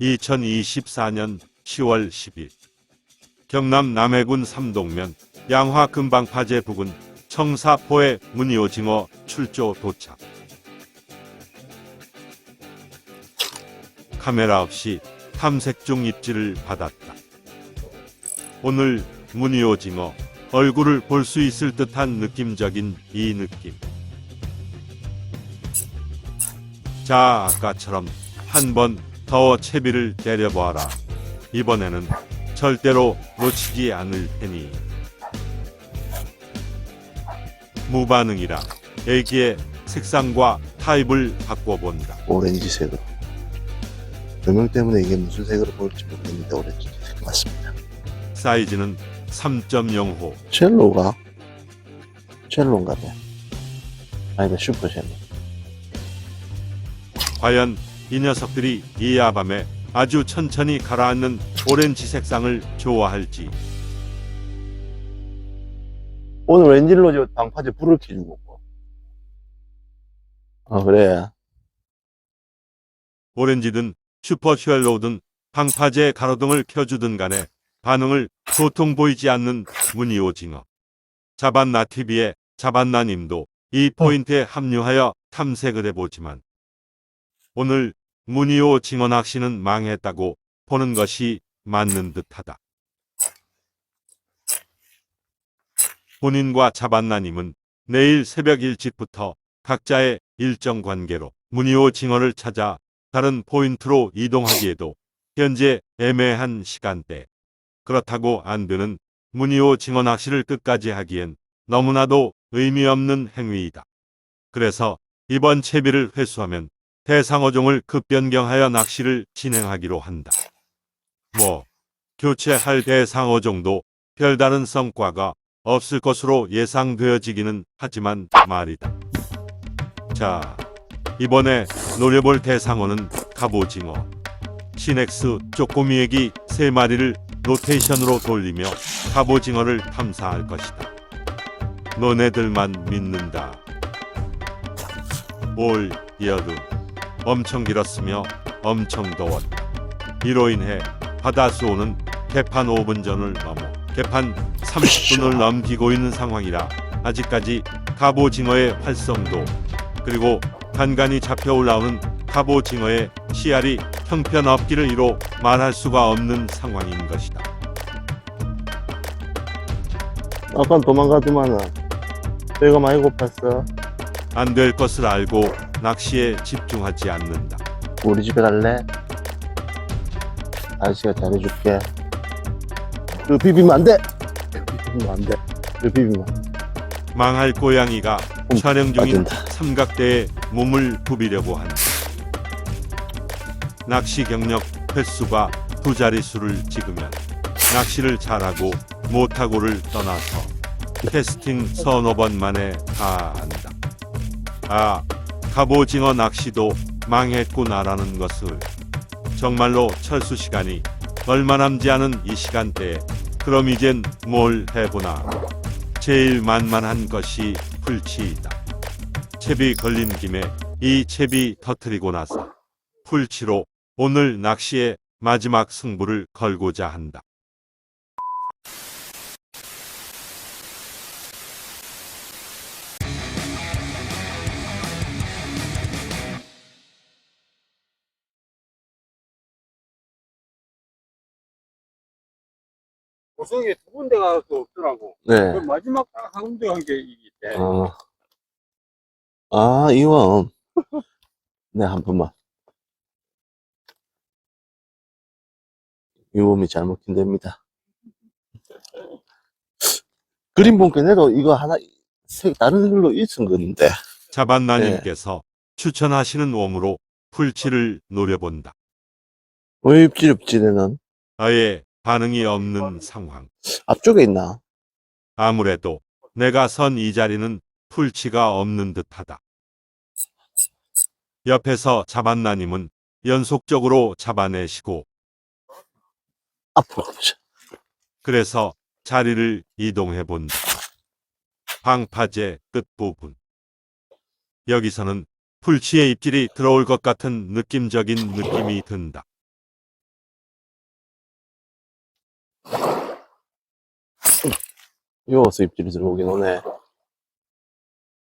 2024년 10월 10일 경남 남해군 삼동면 양화 금방파제 부근 청사포의 문이오징어 출조 도착 카메라 없이 탐색 중 입질을 받았다. 오늘 문이오징어 얼굴을 볼 수 있을 듯한 느낌적인 이 느낌. 자, 아까처럼 한 번 더 채비를 때려보아라. 이번에는 절대로 놓치지 않을 테니. 무반응이라 애기의 색상과 타입을 바꿔본다. 오렌지색으로. 조명 때문에 이게 무슨 색으로 보일지 모르겠는데 오렌지색 맞습니다. 사이즈는 3.0호. 첼로가 첼로인가 봐. 아니다 슈퍼 첼로. 과연 이 녀석들이 이 야밤에 아주 천천히 가라앉는 오렌지 색상을 좋아할지. 오늘 왠질로 저 방파제 불을 켜주고. 아 그래. 오렌지든 슈퍼쉘로우든 방파제 가로등을 켜주든 간에 반응을 도통 보이지 않는 무늬 오징어. 자반나 TV의 자반나님도 이 포인트에 합류하여 탐색을 해보지만 오늘 무늬오 징어 낚시는 망했다고 보는 것이 맞는 듯하다. 본인과 자반나님은 내일 새벽 일찍부터 각자의 일정 관계로 무늬오 징어를 찾아 다른 포인트로 이동하기에도 현재 애매한 시간대. 그렇다고 안 되는 무늬오 징어 낚시를 끝까지 하기엔 너무나도 의미 없는 행위이다. 그래서 이번 채비를 회수하면 대상어종을 급변경하여 낚시를 진행하기로 한다. 뭐, 교체할 대상어종도 별다른 성과가 없을 것으로 예상되어지기는 하지만 말이다. 자, 이번에 노려볼 대상어는 갑오징어. 시넥스 쪼꼬미애기 세 마리를 로테이션으로 돌리며 갑오징어를 탐사할 것이다. 너네들만 믿는다. 올 여름 엄청 길었으며 엄청 더웠다. 이로 인해 바다수온은 개판 5분 전을 넘어 개판 30분을 넘기고 있는 상황이라 아직까지 갑오징어의 활성도 그리고 간간히 잡혀 올라오는 갑오징어의 씨알이 형편없기를 이로 말할 수가 없는 상황인 것이다. 아까 도망가더만은 배가 많이 고팠어. 안 될 것을 알고 낚시에 집중하지 않는다. 우리 집에 갈래? 아저씨가 잘해줄게. 그 비비면 안 돼. 비비면 안 돼. 그 비비면. 망할 고양이가 음, 촬영 중인 빠진다. 삼각대에 몸을 부비려고 한다. 낚시 경력 횟수가 두 자릿수를 찍으면 낚시를 잘하고 못하고를 떠나서 캐스팅 서너 번 만에 다 안다. 아, 갑오징어 낚시도 망했구나라는 것을 정말로 철수 시간이 얼마 남지 않은 이 시간대에 그럼 이젠 뭘 해보나 제일 만만한 것이 풀치이다. 채비 걸린 김에 이 채비 터트리고 나서 풀치로 오늘 낚시의 마지막 승부를 걸고자 한다. 고성에 두 군데가 또 없더라고. 네. 그 마지막 딱 한 군데 간 게 이게 있대. 어. 아, 이원. 네, 한 번만. 이원이 잘못 킨답니다. 그림 본게 내도 이거 하나, 색, 다른 색으로 있은 건데. 자반나님께서 추천하시는 웜으로 풀치를 노려본다. 왜 입질입질에는 아예 반응이 없는 상황. 앞쪽에 있나? 아무래도 내가 선 이 자리는 풀치가 없는 듯하다. 옆에서 자반나님은 연속적으로 잡아내시고 앞으로 가보자. 그래서 자리를 이동해 본다. 방파제 끝부분. 여기서는 풀치의 입질이 들어올 것 같은 느낌적인 느낌이 든다. 요어서 입질이 들어오긴 오네.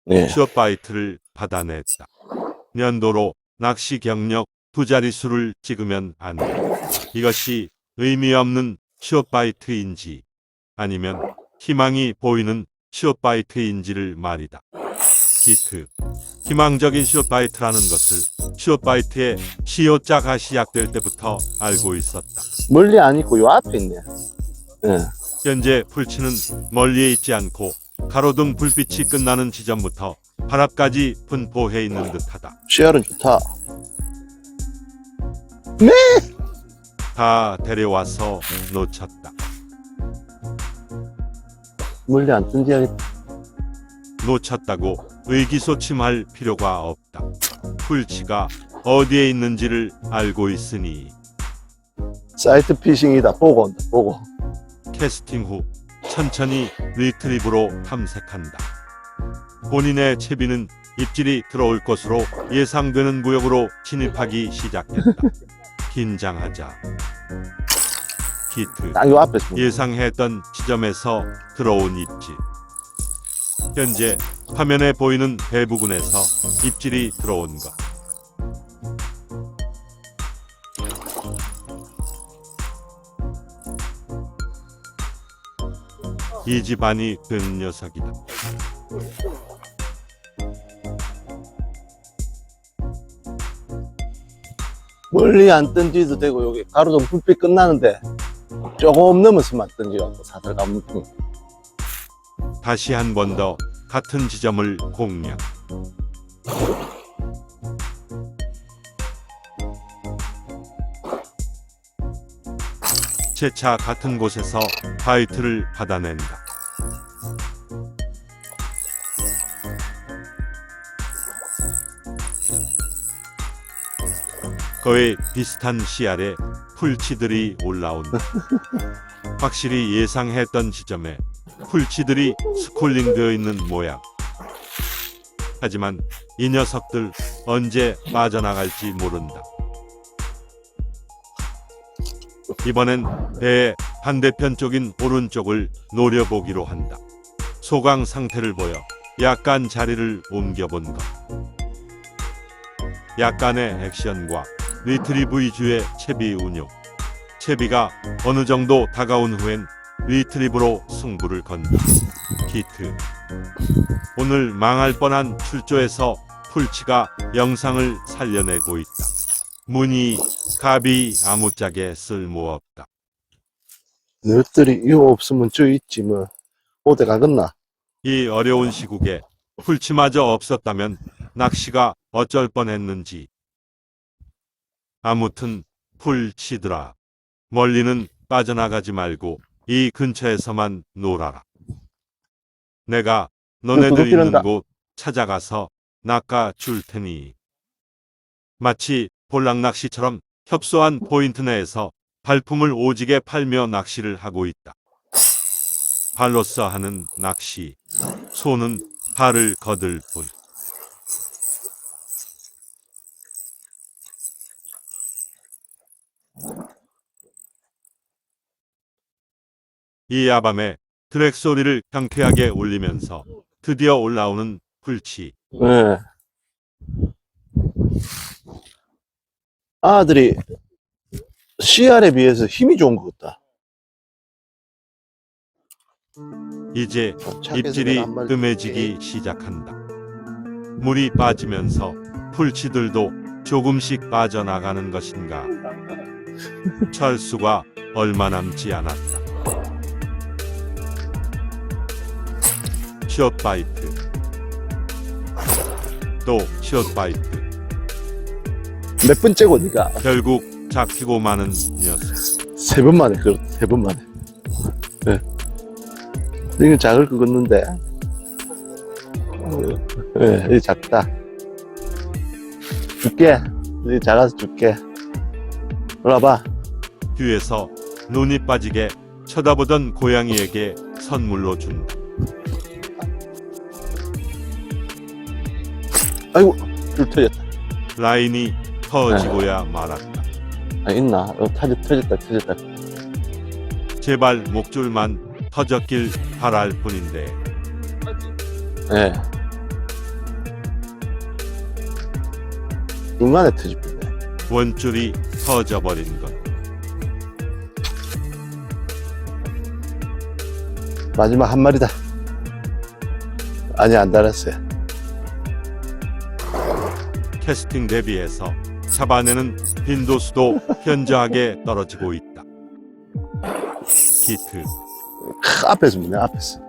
네. 슈어바이트를 받아냈다. 년도로 낚시 경력 두 자릿수를 찍으면 안 돼. 이것이 의미 없는 슈어바이트인지 아니면 희망이 보이는 슈어바이트인지를 말이다. 히트. 희망적인 슈어바이트라는 것을 슈어바이트의 시효자가 시작될 때부터 알고 있었다. 멀리 안 있고 요 앞에 있네. 예. 현재 풀치는 멀리에 있지 않고 가로등 불빛이 끝나는 지점부터 바람까지 분포해 있는 듯하다. 씨알은 좋다. 다 데려와서 놓쳤다. 멀리 안 던져야겠다. 놓쳤다고 의기소침할 필요가 없다. 풀치가 어디에 있는지를 알고 있으니 사이트 피싱이다. 보고 온다. 보고. 캐스팅 후 천천히 리트리브로 탐색한다. 본인의 채비는 입질이 들어올 것으로 예상되는 구역으로 진입하기 시작했다. 긴장하자. 히트. 딱 요 앞에 있습니다. 예상했던 지점에서 들어온 입질. 현재 화면에 보이는 대부분에서 입질이 들어온 것. 이 집안이 된 녀석이다. 멀리 안 던지도 되고 여기 가로등 불빛 끝나는데 조금 안 던지갖고 사들 가면 다시 한 번 더 같은 지점을 공략. 재차 같은 곳에서 바이트를 받아낸다. 거의 비슷한 씨알에 풀치들이 올라온다. 확실히 예상했던 지점에 풀치들이 스콜링 되어 있는 모양. 하지만 이 녀석들 언제 빠져나갈지 모른다. 이번엔 배의 반대편 쪽인 오른쪽을 노려보기로 한다. 소강 상태를 보여 약간 자리를 옮겨본 것. 약간의 액션과 리트리브 위주의 채비 운용. 채비가 어느 정도 다가온 후엔 리트리브로 승부를 건다. 히트. 오늘 망할 뻔한 출조에서 풀치가 영상을 살려내고 있다. 문이 갑이 아무짝에 쓸모없다. 너희들이 이거 없으면 저 있지 뭐 어디 가겠나 이 어려운 시국에 풀치마저 없었다면 낚시가 어쩔 뻔했는지. 아무튼 풀치더라. 멀리는 빠져나가지 말고 이 근처에서만 놀아라. 내가 너네들 있는. 곳 찾아가서 낚아 줄 테니. 마치 볼락 낚시처럼 협소한 포인트 내에서 발품을 오지게 팔며 낚시를 하고 있다. 발로써 하는 낚시. 손은 발을 거들 뿐. 이 야밤에 드랙 소리를 경쾌하게 울리면서 드디어 올라오는 풀치. 예. 아들이 CR에 비해서 힘이 좋은 것 같다 이제 입질이 뜸해지기 시작한다. 물이 빠지면서 풀치들도 조금씩 빠져나가는 것인가. 철수가 얼마 남지 않았다. 숏바이트. 또 숏바이트. 몇 번째고 니가? 결국 잡히고 마는 녀석. 세 번 만에 그세 번 만에. 예. 이건 작을 것 같는데. 예, 이 작다. 줄게. 이 작아서 줄게. 올라봐. 뒤에서 눈이 빠지게 쳐다보던 고양이에게 선물로 준다. 아이고 줄 터졌다. 라인이 터지고야 말았다. 아 있나 어, 터졌, 터졌다 터졌다 제발 목줄만 터졌길 바랄 뿐인데 예. 중간에 터집니다. 원줄이 터져버린 것. 마지막 한 마리다. 아니, 안 달았어요. 캐스팅 대비해서 잡아내는 빈도수도 현저하게 떨어지고 있다. 히트. 크, 앞에서.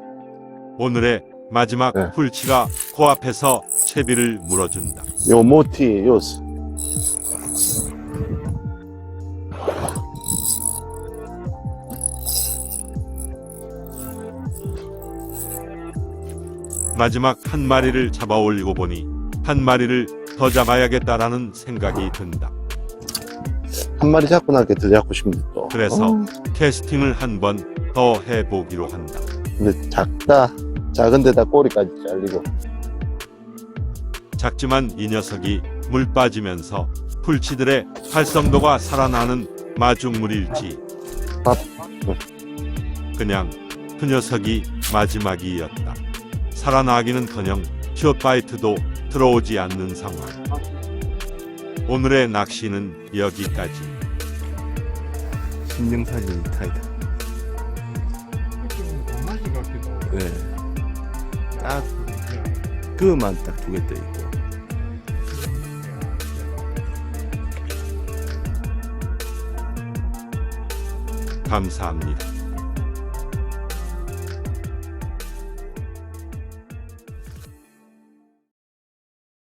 오늘의 마지막 네. 풀치가 코앞에서 채비를 물어준다. 요 모티, 요, 스- 마지막 한 마리를 잡아 올리고 보니 한 마리를 더 잡아야겠다라는 생각이 든다. 한 마리 잡고 나게 더 잡고 싶은데 또. 그래서 어, 캐스팅을 한 번 더 해보기로 한다. 근데 작다. 작은 데다 꼬리까지 잘리고. 작지만 이 녀석이 물 빠지면서 풀치들의 활성도가 살아나는 마중물일지 밥. 그냥 그 녀석이 마지막이었다. 살아나기는커녕 숏바이트도 들어오지 않는 상황. 오늘의 낚시는 여기까지. 신명사진 타이다. 좀 강아지 같기도 하고. 네. 딱, 그만 딱 두 개 떠 있고. 감사합니다.